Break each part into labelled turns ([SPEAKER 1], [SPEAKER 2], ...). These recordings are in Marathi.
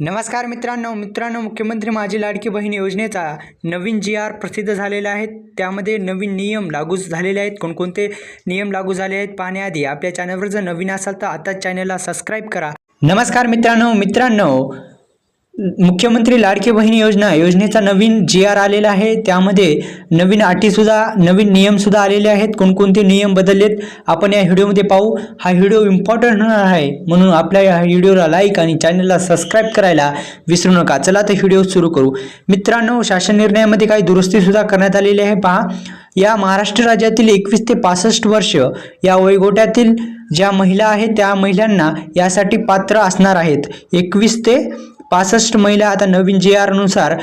[SPEAKER 1] नमस्कार मित्रांनो मित्रांनो मुख्यमंत्री माझी लाडकी बहीण योजनेचा नवीन जी आर प्रसिद्ध झालेला आहे. त्यामध्ये नवीन नियम लागू झालेले आहेत. कोणकोणते नियम लागू झाले आहेत पाहण्याआधी आपल्या चॅनलवर जर नवीन असाल तर आताच चॅनलला सबस्क्राईब करा. नमस्कार मित्रांनो मित्रांनो मुख्यमंत्री लाडकी बहीण योजना योजनेचा नवीन जी आर आलेला आहे. त्यामध्ये नवीन अटीसुद्धा नवीन नियमसुद्धा आलेले आहेत. कोणकोणते नियम बदललेत आपण या व्हिडिओमध्ये पाहू. हा व्हिडिओ इम्पॉर्टंट होणार आहे म्हणून आपल्या या व्हिडिओला लाईक आणि चॅनलला सबस्क्राईब करायला विसरू नका. चला तर व्हिडिओ सुरू करू. मित्रांनो शासन निर्णयामध्ये काही दुरुस्तीसुद्धा करण्यात आलेली आहे. पहा या महाराष्ट्र राज्यातील एकवीस ते पासष्ट वर्ष या वयोगटातील ज्या महिला आहेत त्या महिलांना यासाठी पात्र असणार आहेत. एकवीस ते पासष्ट महिला आता नवीन जी आरनुसार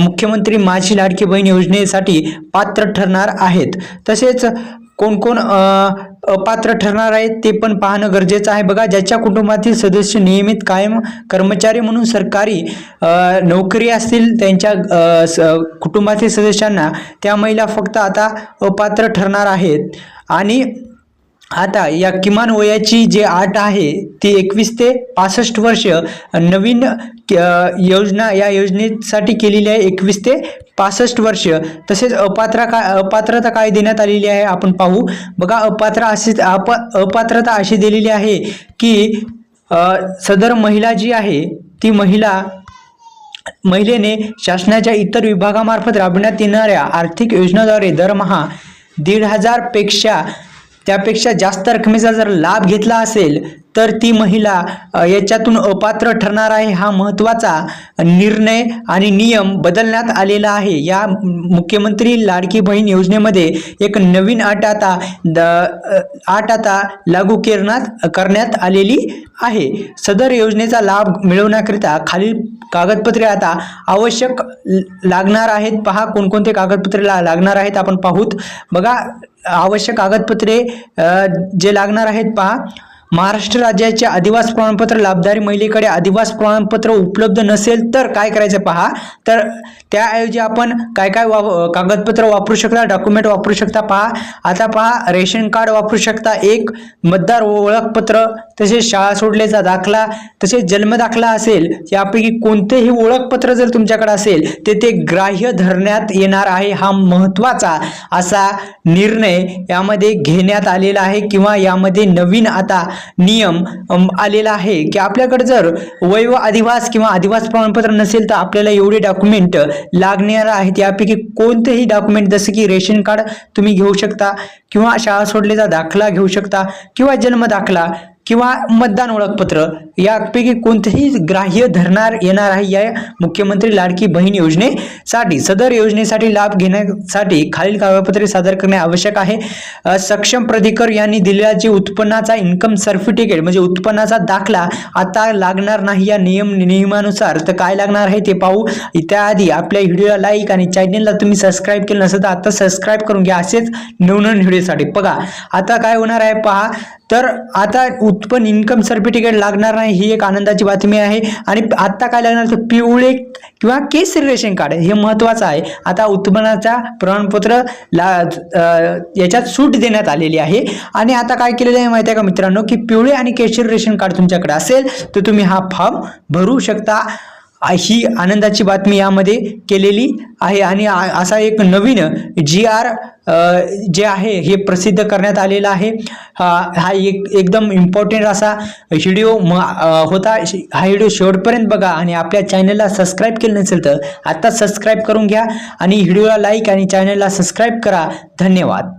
[SPEAKER 1] मुख्यमंत्री माझी लाडकी बहीण योजनेसाठी पात्र ठरणार आहेत. तसेच कोण कोण अपात्र ठरणार आहेत ते पण पाहणं गरजेचं आहे. बघा ज्याच्या कुटुंबातील सदस्य नियमित कायम कर्मचारी म्हणून सरकारी नोकरी असतील त्यांच्या स- कुटुंबातील सदस्यांना त्या महिला फक्त आता अपात्र ठरणार आहेत. आणि आता या किमान वयाची जी आठ आहे ती एकवीस ते पासष्ट वर्ष नवीन योजना या योजनेसाठी केलेली आहे एकवीस ते पासष्ट वर्ष. तसेच अपात्र का अपात्रता काय देण्यात आलेली आहे आपण पाहू. बघा अपात्र अशी अप अपात्रता अशी दिलेली आहे की सदर महिला जी आहे ती महिला महिलेने शासनाच्या इतर विभागामार्फत राबविण्यात येणाऱ्या आर्थिक योजनाद्वारे दरमहा दीड हजारपेक्षा त्यापेक्षा जास्त रकमेचा जर लाभ घेतला असेल तर ती महिला याच्यातून अपात्र ठरणार आहे हा महत्त्वाचा निर्णय आणि नियम बदलण्यात आलेला आहे. या मुख्यमंत्री लाडकी बहीण योजनेमध्ये एक नवीन अट आता द आट आता लागू करण्यात करण्यात आलेली आहे. सदर योजनेचा लाभ मिळवण्याकरिता खालील कागदपत्रे आता आवश्यक लागणार आहेत. पहा कोणकोणते कागदपत्रे ला लागणार आहेत आपण पाहूत बघा. आवश्यक कागदपत्रे जे लागणार आहेत पहा. महाराष्ट्र राज्याचे आदिवास प्रमाणपत्र लाभधारी महिलेकडे आदिवास प्रमाणपत्र उपलब्ध नसेल तर काय करायचं पहा. तर त्याऐवजी आपण काय काय वा कागदपत्र वापरू शकता डॉक्युमेंट वापरू शकता पहा. आता पहा रेशन कार्ड वापरू शकता एक मतदार ओळखपत्र तसेच शाळा सोडल्याचा दाखला तसेच जन्मदाखला असेल यापैकी कोणतेही ओळखपत्र जर तुमच्याकडे असेल ते ते ग्राह्य धरण्यात येणार आहे हा महत्त्वाचा असा निर्णय यामध्ये घेण्यात आलेला आहे किंवा यामध्ये नवीन आता नियम आलेला आहे की आपल्याकडे जर वय व किंवा अधिवास प्रमाणपत्र नसेल तर आपल्याला एवढे डॉक्युमेंट लागणार आहेत. यापैकी कोणतेही डॉक्युमेंट जसं की रेशन कार्ड तुम्ही घेऊ शकता किंवा शाळा सोडलेला दाखला घेऊ शकता किंवा जन्म दाखला किंवा मतदान ओळखपत्र यापैकी कोणतेही ग्राह्य धरणार येणार आहे या मुख्यमंत्री लाडकी बहीण योजनेसाठी. सदर योजनेसाठी लाभ घेण्यासाठी खालील कागदपत्रे सादर करणे आवश्यक आहे. सक्षम प्राधिकर यांनी दिलेला जे उत्पन्नाचा इन्कम सर्टिफिकेट म्हणजे उत्पन्नाचा दाखला आता लागणार नाही या नियम नियमानुसार. तर काय लागणार आहे ते पाहू. त्याआधी आपल्या व्हिडिओला लाईक आणि चॅनलला तुम्ही सबस्क्राईब केलं नसेल तर आता सबस्क्राईब करून घ्या. असेच नवनवीन व्हिडिओसाठी. बघा आता काय होणार आहे? पहा तर आता उत्पन्न इन्कम सर्टिफिकेट लागणार नाही ही एक आनंदाची बातमी आहे. आणि आत्ता काय लागणार तर पिवळे किंवा केसरी रेशन कार्ड हे महत्त्वाचं आहे. आता उत्पन्नाचा प्रमाणपत्र ला याच्यात सूट देण्यात आलेली आहे. आणि आता काय केलेलं आहे माहिती आहे का मित्रांनो? की पिवळे आणि केशरी रेशन कार्ड तुमच्याकडे असेल तर तुम्ही हा फॉर्म भरू शकता. ही आनंदाची बातमी यामध्ये केलेली आहे. आणि असा एक नवीन जी आर जे आहे हे प्रसिद्ध करण्यात आलेला आहे. हा हा एक एकदम इम्पॉर्टंट असा व्हिडिओ म होता. हा व्हिडिओ शेवटपर्यंत बघा आणि आपल्या चॅनलला सबस्क्राईब केलं नसेल तर आत्ता सबस्क्राईब करून घ्या आणि व्हिडिओला लाईक आणि चॅनलला सबस्क्राईब करा. धन्यवाद.